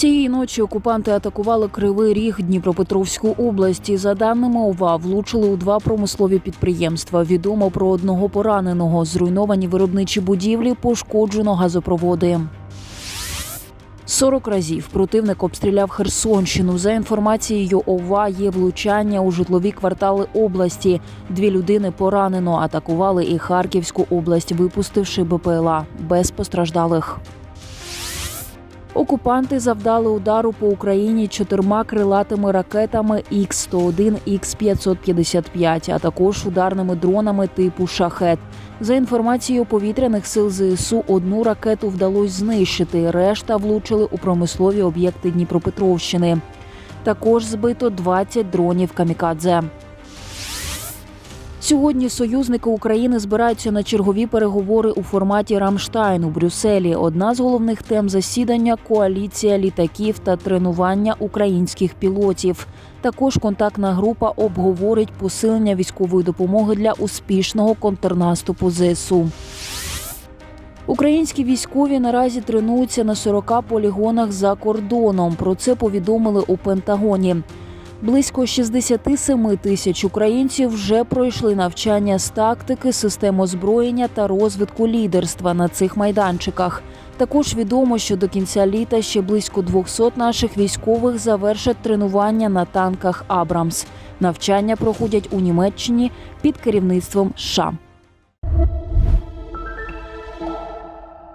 Цієї ночі окупанти атакували Кривий Ріг Дніпропетровську область. І, За даними ОВА, влучили у два промислові підприємства. Відомо про одного пораненого. Зруйновані виробничі будівлі, пошкоджено газопроводи. 40 разів противник обстріляв Херсонщину. За інформацією ОВА, є влучання у житлові квартали області. Дві людини поранено. Атакували і Харківську область, випустивши БПЛА без постраждалих. Окупанти завдали удару по Україні чотирма крилатими ракетами Х-101, Х-555, а також ударними дронами типу «Шахет». За інформацією повітряних сил ЗСУ, одну ракету вдалося знищити, решта влучили у промислові об'єкти Дніпропетровщини. Також збито 20 дронів камікадзе. Сьогодні союзники України збираються на чергові переговори у форматі Рамштайн у Брюсселі. Одна з головних тем засідання коаліція літаків та тренування українських пілотів. Також контактна група обговорить посилення військової допомоги для успішного контрнаступу ЗСУ. Українські військові наразі тренуються на 40 полігонах за кордоном. Про це повідомили у Пентагоні. Близько 67 тисяч українців вже пройшли навчання з тактики, систем озброєння та розвитку лідерства на цих майданчиках. Також відомо, що до кінця літа ще близько 200 наших військових завершать тренування на танках Абрамс. Навчання проходять у Німеччині під керівництвом США.